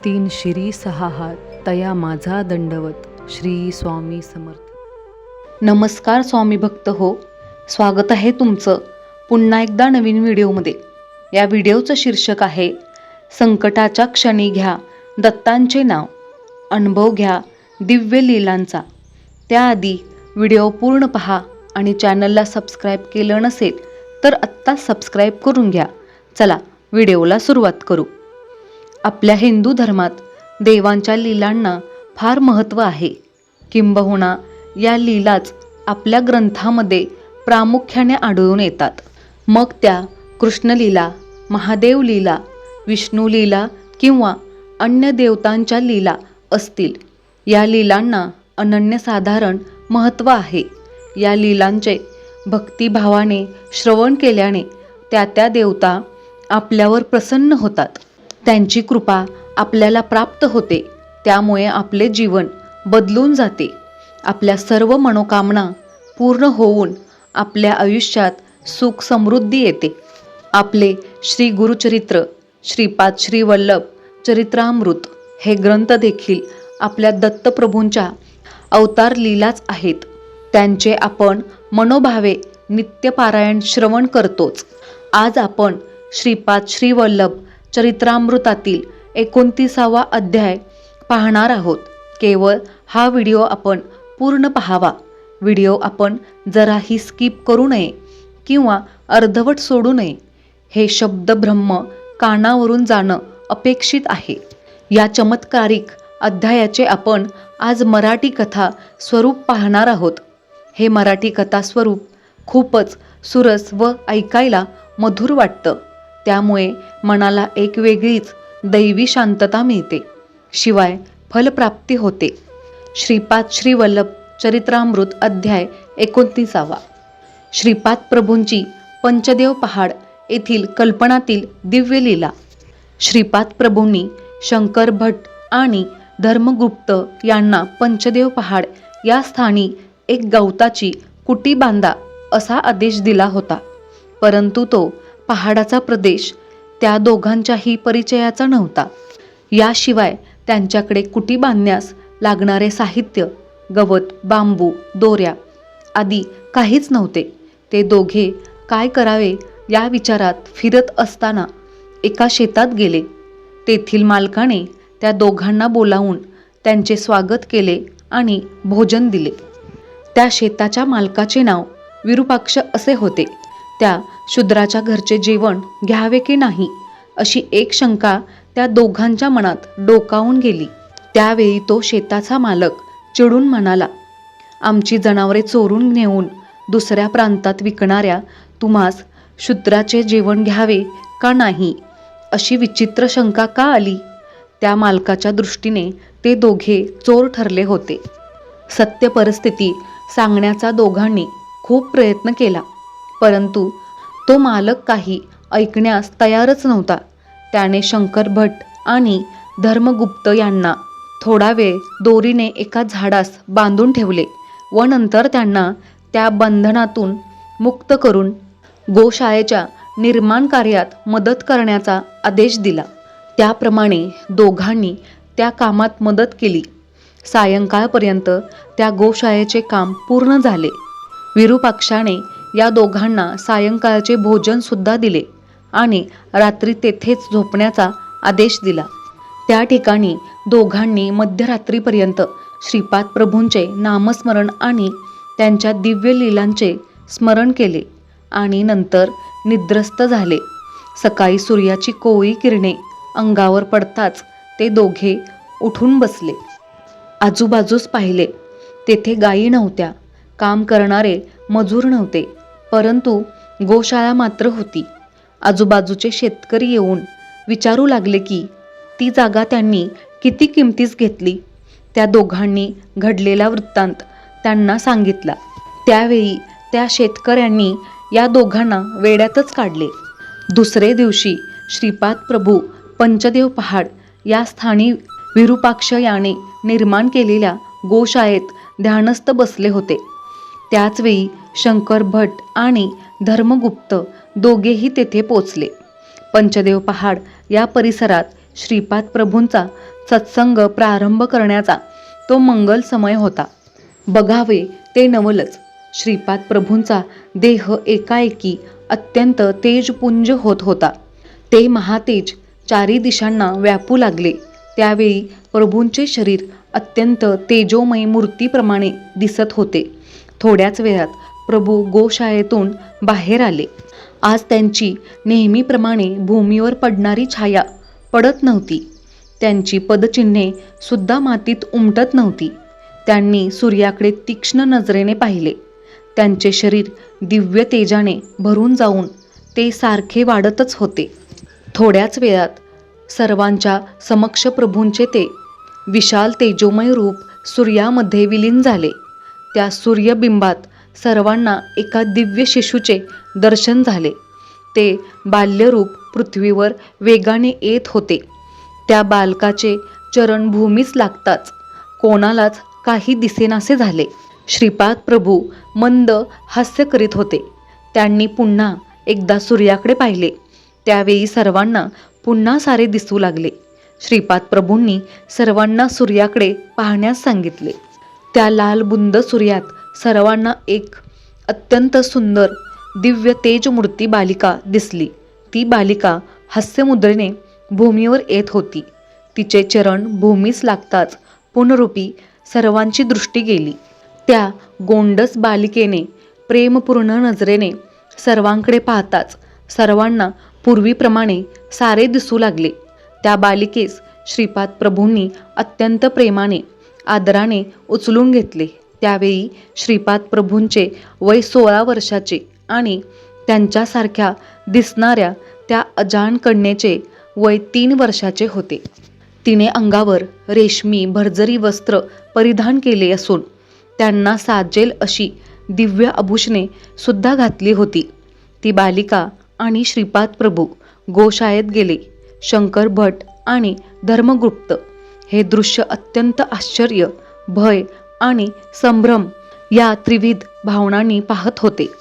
तीन शिरी सहा हात तया माझा दंडवत श्री स्वामी समर्थ. नमस्कार स्वामी भक्त हो स्वागत आहे तुमचं पुन्हा एकदा नवीन व्हिडिओमध्ये. या व्हिडिओचं शीर्षक आहे संकटाच्या क्षणी घ्या दत्तांचे नाव अनुभव घ्या दिव्य लीलांचा. त्याआधी व्हिडिओ पूर्ण पहा आणि चॅनलला सबस्क्राईब केलं नसेल तर आत्ताच सबस्क्राईब करून घ्या. चला व्हिडिओला सुरुवात करू. आपल्या हिंदू धर्मात देवांच्या लीलांना फार महत्त्व आहे. किंबहुना या लीलाच आपल्या ग्रंथामध्ये प्रामुख्याने आढळून येतात. मग त्या कृष्णलीला महादेव लीला विष्णू लीला किंवा अन्य देवतांच्या लीला असतील. या लीलांना अनन्यसाधारण महत्त्व आहे. या लीलांचे भक्तिभावाने श्रवण केल्याने त्या त्या देवता आपल्यावर प्रसन्न होतात. त्यांची कृपा आपल्याला प्राप्त होते. त्यामुळे आपले जीवन बदलून जाते. आपल्या सर्व मनोकामना पूर्ण होऊन आपल्या आयुष्यात सुख समृद्धी येते. आपले श्री गुरुचरित्र श्रीपाद श्री वल्लभ चरित्रामृत हे ग्रंथ देखील आपल्या दत्तप्रभूंच्या अवतार लीलाच आहेत. त्यांचे आपण मनोभावे नित्यपारायण श्रवण करतोच. आज आपण श्रीपाद श्री वल्लभ चरित्रामृतातील एकोणतीसावा अध्याय पाहणार आहोत. केवळ हा व्हिडिओ आपण पूर्ण पाहावा. व्हिडिओ आपण जराही स्किप करू नये किंवा अर्धवट सोडू नये. हे शब्द ब्रह्म कानावरून जाणं अपेक्षित आहे. या चमत्कारिक अध्यायाचे आपण आज मराठी कथा स्वरूप पाहणार आहोत. हे मराठी कथा स्वरूप खूपच सुरस व ऐकायला मधुर वाटतं. त्यामुळे मनाला एक वेगळीच दैवी शांतता मिळते. शिवाय फलप्राप्ती होते. श्रीपाद श्री वल्लभ चरित्रामृत अध्याय एकोणतीसावा. श्रीपाद प्रभूंची पंचदेव पहाड येथील कल्पनातील दिव्य लीला. श्रीपाद प्रभूंनी शंकर भट आणि धर्मगुप्त यांना पंचदेव पहाड या स्थानी एक गवताची कुटी बांधा असा आदेश दिला होता. परंतु तो पहाडाचा प्रदेश त्या दोघांच्याही परिचयाचा नव्हता. याशिवाय त्यांच्याकडे कुटी बांधण्यास लागणारे साहित्य गवत बांबू दोऱ्या आदी काहीच नव्हते. ते दोघे काय करावे या विचारात फिरत असताना एका शेतात गेले. तेथील मालकाने त्या दोघांना बोलावून त्यांचे स्वागत केले आणि भोजन दिले. त्या शेताच्या मालकाचे नाव विरूपाक्ष असे होते. त्या शूद्राच्या घरचे जेवण घ्यावे की नाही? अशी एक शंका त्या दोघांच्या मनात डोकावून गेली. त्यावेळी तो शेताचा मालक चिडून म्हणाला आमची जनावरे चोरून नेऊन दुसऱ्या प्रांतात विकणाऱ्या तुम्हास शूद्राचे जेवण घ्यावे का नाही? अशी विचित्र शंका का आली? त्या मालकाच्या दृष्टीने ते दोघे चोर ठरले होते. सत्य परिस्थिती सांगण्याचा दोघांनी खूप प्रयत्न केला. परंतु तो मालक काही ऐकण्यास तयारच नव्हता. त्याने शंकर भट आणि धर्मगुप्त यांना थोडा वेळ दोरीने एका झाडास बांधून ठेवले व नंतर त्यांना त्या बंधनातून मुक्त करून गोशाळेच्या निर्माण कार्यात मदत करण्याचा आदेश दिला. त्याप्रमाणे दोघांनी त्या कामात मदत केली. सायंकाळपर्यंत त्या गोशाळेचे काम पूर्ण झाले. विरूपाक्षाने या दोघांना सायंकाळचे भोजनसुद्धा दिले आणि रात्री तेथेच झोपण्याचा आदेश दिला. त्या ठिकाणी दोघांनी मध्यरात्रीपर्यंत श्रीपाद प्रभूंचे नामस्मरण आणि त्यांच्या दिव्य लीलांचे स्मरण केले आणि नंतर निद्रस्त झाले. सकाळी सूर्याची कोळी किरणे अंगावर पडताच ते दोघे उठून बसले. आजूबाजूस पाहिले तेथे गायी नव्हत्या. काम करणारे मजूर नव्हते. परंतु गोशाळा मात्र होती. आजूबाजूचे शेतकरी येऊन विचारू लागले की ती जागा त्यांनी किती किमतीस घेतली? त्या दोघांनी घडलेला वृत्तांत त्यांना सांगितला. त्यावेळी त्या शेतकऱ्यांनी या दोघांना वेड्यातच काढले. दुसरे दिवशी श्रीपाद प्रभू पंचदेव पहाड या स्थानी विरूपाक्ष याने निर्माण केलेल्या गोशाळेत ध्यानस्थ बसले होते. त्याचवेळी शंकर भट आणि धर्मगुप्त दोघेही तेथे पोचले. पंचदेव पहाड या परिसरात श्रीपाद प्रभूंचा सत्संग प्रारंभ करण्याचा तो मंगल समय होता. बघावे ते नवलच. श्रीपाद प्रभूंचा देह एकाएकी अत्यंत तेजपुंज होत होता. ते महातेज चारी दिशांना व्यापू लागले. त्यावेळी प्रभूंचे शरीर अत्यंत तेजोमय मूर्तीप्रमाणे दिसत होते. थोड्याच वेळात प्रभू गोशाळेतून बाहेर आले. आज त्यांची नेहमीप्रमाणे भूमीवर पडणारी छाया पडत नव्हती. त्यांची पदचिन्हे सुद्धा मातीत उमटत नव्हती. त्यांनी सूर्याकडे तीक्ष्ण नजरेने पाहिले. त्यांचे शरीर दिव्य तेजाने भरून जाऊन ते सारखे वाढतच होते. थोड्याच वेळात सर्वांच्या समक्ष प्रभूंचे ते विशाल तेजोमय रूप सूर्यामध्ये विलीन झाले. त्या सूर्यबिंबात सर्वांना एका दिव्य शिशूचे दर्शन झाले. ते बाल्यरूप पृथ्वीवर वेगाने येत होते. त्या बालकाचे चरण भूमीस लागताच कोणालाच काही दिसेनासे झाले. श्रीपाद प्रभू मंद हास्य करीत होते. त्यांनी पुन्हा एकदा सूर्याकडे पाहिले. त्यावेळी सर्वांना पुन्हा सारे दिसू लागले. श्रीपाद प्रभूंनी सर्वांना सूर्याकडे पाहण्यास सांगितले. त्या लाल बुंद सूर्यात सर्वांना एक अत्यंत सुंदर दिव्य तेजमूर्ती बालिका दिसली. ती बालिका हास्यमुद्रेने भूमीवर येत होती. तिचे चरण भूमीस लागताच पुनरूपी सर्वांची दृष्टी गेली. त्या गोंडस बालिकेने प्रेमपूर्ण नजरेने सर्वांकडे पाहताच सर्वांना पूर्वीप्रमाणे सारे दिसू लागले. त्या बालिकेस श्रीपाद प्रभूंनी अत्यंत प्रेमाने आदराने उचलून घेतले. त्यावेळी श्रीपाद प्रभूंचे वय सोळा वर्षाचे आणि त्यांच्यासारख्या दिसणाऱ्या त्या अजाण कन्येचे वय तीन वर्षाचे होते. तिने अंगावर रेशमी भरजरी वस्त्र परिधान केले असून त्यांना साजेल अशी दिव्य आभूषणे सुद्धा घातली होती. ती बालिका आणि श्रीपाद प्रभू गोशाळेत गेले. शंकर भट आणि धर्मगुप्त हे दृश्य अत्यंत आश्चर्य भय आणि संभ्रम या त्रिविध भावनांनी पाहत होते.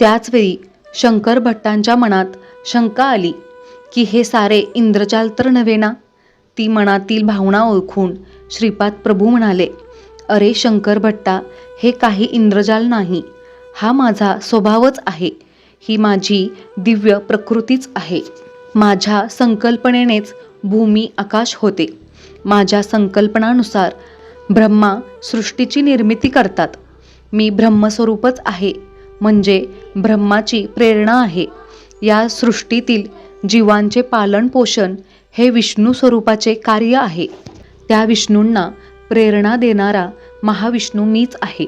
त्याचवेळी शंकर भट्टांच्या मनात शंका आली की हे सारे इंद्रजाल तर नव्हे ना? ती मनातील भावना ओळखून श्रीपाद प्रभू म्हणाले अरे शंकर भट्टा हे काही इंद्रजाल नाही. हा माझा स्वभावच आहे. ही माझी दिव्य प्रकृतीच आहे. माझ्या संकल्पनेनेच भूमी आकाश होते. माझ्या संकल्पनानुसार ब्रह्मा सृष्टीची निर्मिती करतात. मी ब्रह्मस्वरूपच आहे म्हणजे ब्रह्माची प्रेरणा आहे. या सृष्टीतील जीवांचे पालनपोषण हे विष्णू स्वरूपाचे कार्य आहे. त्या विष्णूंना प्रेरणा देणारा महाविष्णू मीच आहे.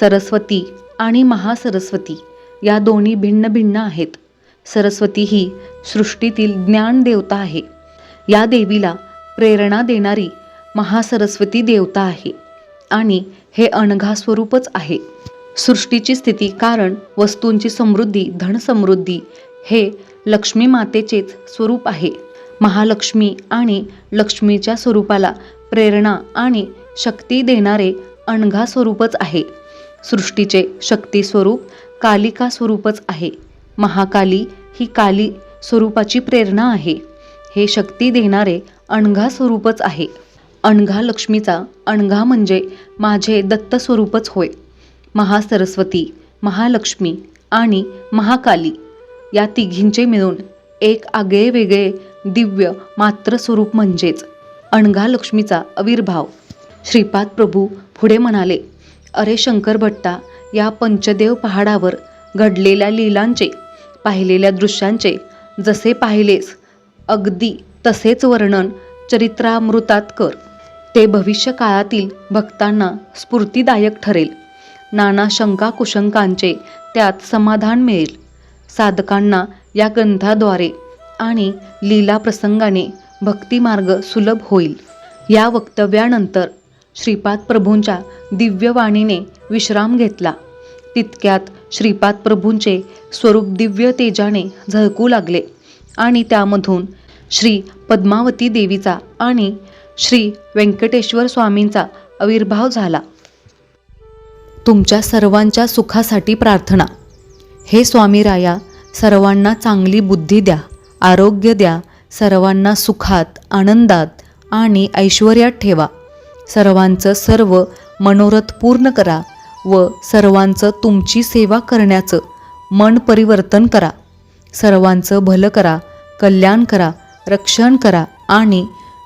सरस्वती आणि महासरस्वती या दोन्ही भिन्न भिन्न आहेत. सरस्वती ही सृष्टीतील ज्ञान देवता आहे. या देवीला प्रेरणा देणारी महासरस्वती देवता आहे आणि हे अणघा स्वरूपच आहे. सृष्टीची स्थिती कारण वस्तूंची समृद्धी धनसमृद्धी हे लक्ष्मी मातेचेच स्वरूप आहे. महालक्ष्मी आणि लक्ष्मीच्या स्वरूपाला प्रेरणा आणि शक्ती देणारे अणघा स्वरूपच आहे. सृष्टीचे शक्ती स्वरूप कालिका स्वरूपच आहे. महाकाली ही काली स्वरूपाची प्रेरणा आहे. हे शक्ती देणारे अणघा स्वरूपच आहे. अणघा लक्ष्मीचा अणघा म्हणजे माझे दत्त स्वरूपच होय. महासरस्वती महालक्ष्मी आणि महाकाली या तिघींचे मिळून एक आगळे वेगळे दिव्य मात्र स्वरूप म्हणजेच अणघा लक्ष्मीचा आविर्भाव श्रीपाद प्रभू पुढे म्हणाले अरे शंकर भट्टा या पंचदेव पहाडावर घडलेल्या लीलांचे पाहिलेल्या दृश्यांचे जसे पाहिलेस अगदी तसेच वर्णन चरित्रामृतात कर. ते भविष्य काळातील भक्तांना स्फूर्तिदायक ठरेल. नाना शंका कुशंकांचे त्यात समाधान मिळेल. साधकांना या ग्रंथाद्वारे आणि लीला प्रसंगाने भक्तिमार्ग सुलभ होईल. या वक्तव्यानंतर श्रीपाद प्रभूंच्या दिव्यवाणीने विश्राम घेतला. तितक्यात श्रीपाद प्रभूंचे स्वरूप दिव्य तेजाने झळकू लागले आणि त्यामधून श्री पद्मावती देवीचा आणि श्री व्यंकटेश्वर स्वामींचा आविर्भाव झाला. तुमच्या सर्वांच्या सुखासाठी प्रार्थना. हे स्वामी राया सर्वांना चांगली बुद्धी द्या आरोग्य द्या सर्वांना सुखात आनंदात आणि ऐश्वर्यात ठेवा. सर्वांचं सर्व मनोरथ पूर्ण करा व सर्वांचं तुमची सेवा करण्याचं मन परिवर्तन करा. सर्वांचं भलं करा कल्याण करा रक्षण करा आणि